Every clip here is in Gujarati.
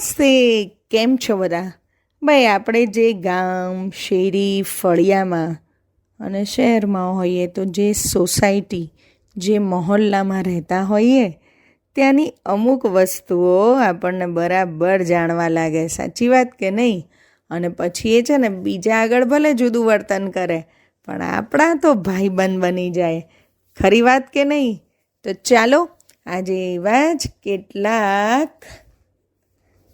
નમસ્તે, કેમ છો બધા? ભાઈ, આપણે જે ગામ, શેરી, ફળિયામાં અને શહેરમાં હોઈએ તો જે સોસાયટી, જે મહોલ્લામાં રહેતા હોઈએ, ત્યાંની અમુક વસ્તુઓ આપણને બરાબર જાણવા લાગે. સાચી વાત કે નહીં? અને પછી એ છે ને, બીજા આગળ ભલે જુદું વર્તન કરે, પણ આપણા તો ભાઈબંધ બની જાય. ખરી વાત કે નહીં? તો ચાલો, આજે એવા જ કેટલાક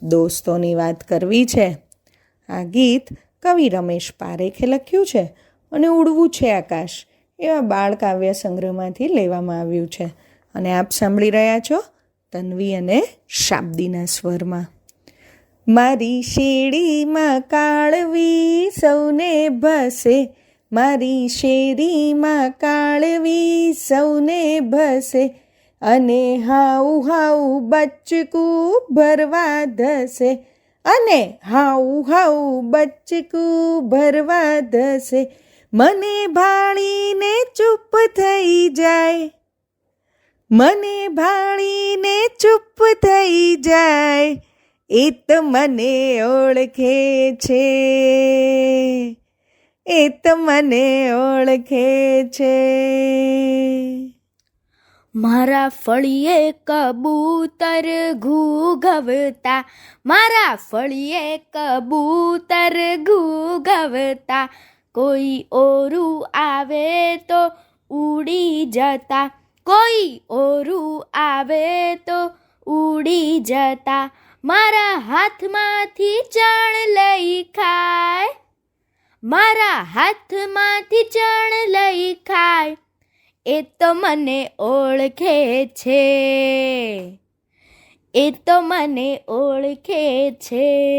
દોસ્તોની વાત કરવી છે. આ ગીત કવિ રમેશ પારેખે લખ્યું છે અને ઉડવું છે આકાશ, એવા બાળ કાવ્ય સંગ્રહમાંથી લેવામાં આવ્યું છે. અને આપ સાંભળી રહ્યા છો તન્વી અને શાબ્દીના સ્વરમાં. મારી શેરીમાં કાળવી સૌને ભસે, મારી શેરીમાં કાળવી સૌને ભસે અને હાઉ હાઉ બચકું ભરવા ધસે. અને હાઉ હાઉ બચકું ભરવા ધસે. મને ભાળીને ચૂપ થઈ જાય. મને ભાળીને ચૂપ થઈ જાય. એ તો મને ઓળખે છે. એ તો મને ઓળખે છે. મારા ફળીએ કબૂતર ઘૂઘવતા. મારા ફળીએ કબૂતર ઘૂઘવતા. કોઈ ઓરું આવે તો ઉડી જતા. કોઈ ઓરું આવે તો ઉડી જતા. મારા હાથમાંથી ચણ લઈ ખાય. મારા હાથમાંથી ચણ લઈ ખાય. એ તો મને ઓળખે છે. એ તો મને ઓળખે છે.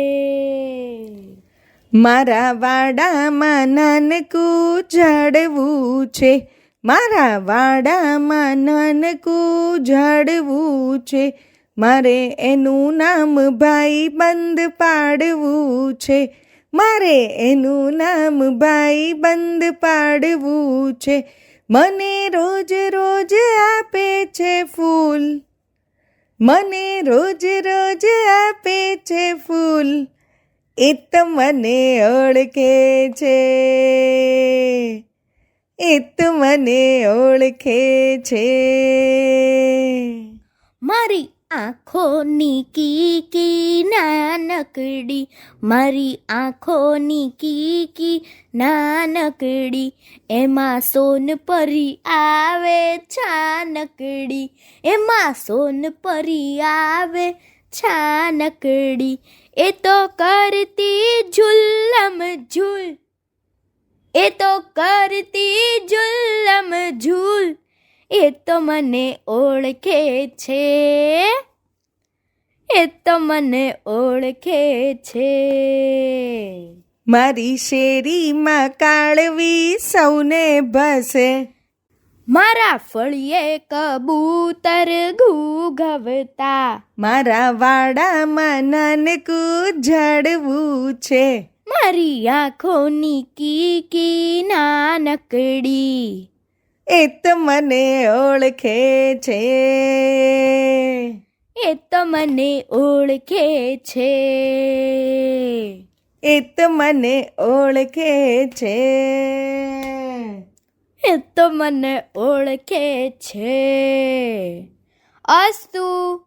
મારા વાડામાં નાનકું ઝાડવું છે. મારા વાડામાં નાનકું ઝાડવું છે. મારે એનું નામ ભાઈ બંધ પાડવું છે. મારે એનું નામ ભાઈ બંધ પાડવું છે. મને રોજ રોજ આપે છે ફૂલ. મને રોજ રોજ આપે છે ફૂલ. એ તો મને ઓળખે છે. એ તો મને ઓળખે છે. મારી આંખોની કીકી નાનકડી, મારી આંખોની કીકી નાનકડી, એમાં સોન પરી આવે છાનકડી, એમાં સોન પરી આવે છાનકડી, એ તો કરતી ઝુલ્લમ ઝુલ, એ તો કરતી એ તો મને ઓળખે છે. એ તો મને ઓળખે છે. મારી શેરીમાં કાળવી સૌને ભસે. મારા ફળીએ કબૂતર ઘૂઘવતા. મારા વાડામાં નાનકું ઝાડવું છે. મારી આંખોની કીકી નાનકડી. એ તો મને ઓળખે છે. એ તો મને ઓળખે છે. એ તો મને ઓળખે છે. એ તો મને ઓળખે છે. અસ્તુ